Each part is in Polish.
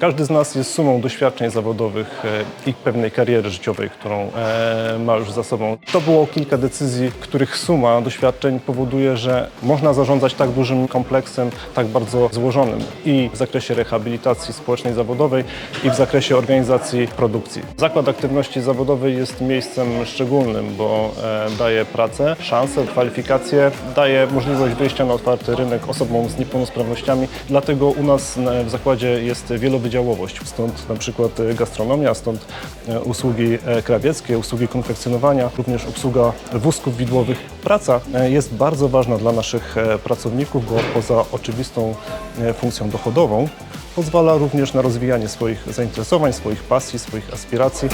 Każdy z nas jest sumą doświadczeń zawodowych e, i pewnej kariery życiowej, którą e, ma już za sobą. To było kilka decyzji, których suma doświadczeń powoduje, że można zarządzać tak dużym kompleksem, tak bardzo złożonym i w zakresie rehabilitacji społecznej zawodowej i w zakresie organizacji produkcji. Zakład aktywności zawodowej jest miejscem szczególnym, bo e, daje pracę, szanse, kwalifikacje, daje możliwość wyjścia na otwarty rynek osobom z niepełnosprawnościami. Dlatego u nas w zakładzie jest wielowydziałowość. Stąd na przykład e, gastronomia, stąd e, usługi e, krawieckie, usługi konfekcjonowania, również obsługa wózków widłowych. Praca jest bardzo ważna dla naszych pracowników, bo poza oczywistą funkcją dochodową pozwala również na rozwijanie swoich zainteresowań, swoich pasji, swoich aspiracji.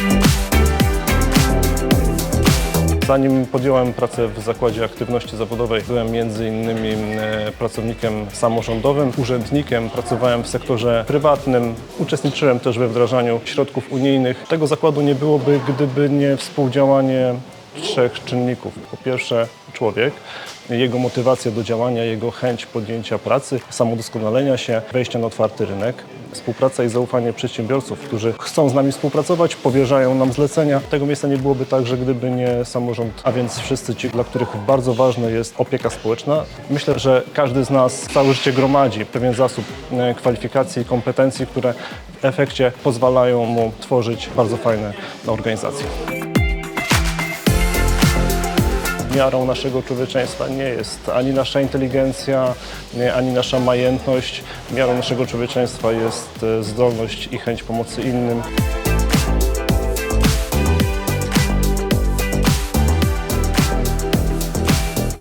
Zanim podjąłem pracę w Zakładzie Aktywności Zawodowej, byłem innymi e, pracownikiem samorządowym, urzędnikiem, pracowałem w sektorze prywatnym, uczestniczyłem też we wdrażaniu środków unijnych. Tego zakładu nie byłoby, gdyby nie współdziałanie trzech czynników. Po pierwsze człowiek, jego motywacja do działania, jego chęć podjęcia pracy, samodoskonalenia się, wejścia na otwarty rynek, współpraca i zaufanie przedsiębiorców, którzy chcą z nami współpracować, powierzają nam zlecenia. Tego miejsca nie byłoby także, gdyby nie samorząd, a więc wszyscy ci, dla których bardzo ważna jest opieka społeczna. Myślę, że każdy z nas całe życie gromadzi pewien zasób e, kwalifikacji i kompetencji, które w efekcie pozwalają mu tworzyć bardzo fajne organizacje. Miarą naszego człowieczeństwa nie jest ani nasza inteligencja, ani nasza majętność. Miarą naszego człowieczeństwa jest e, zdolność i chęć pomocy innym.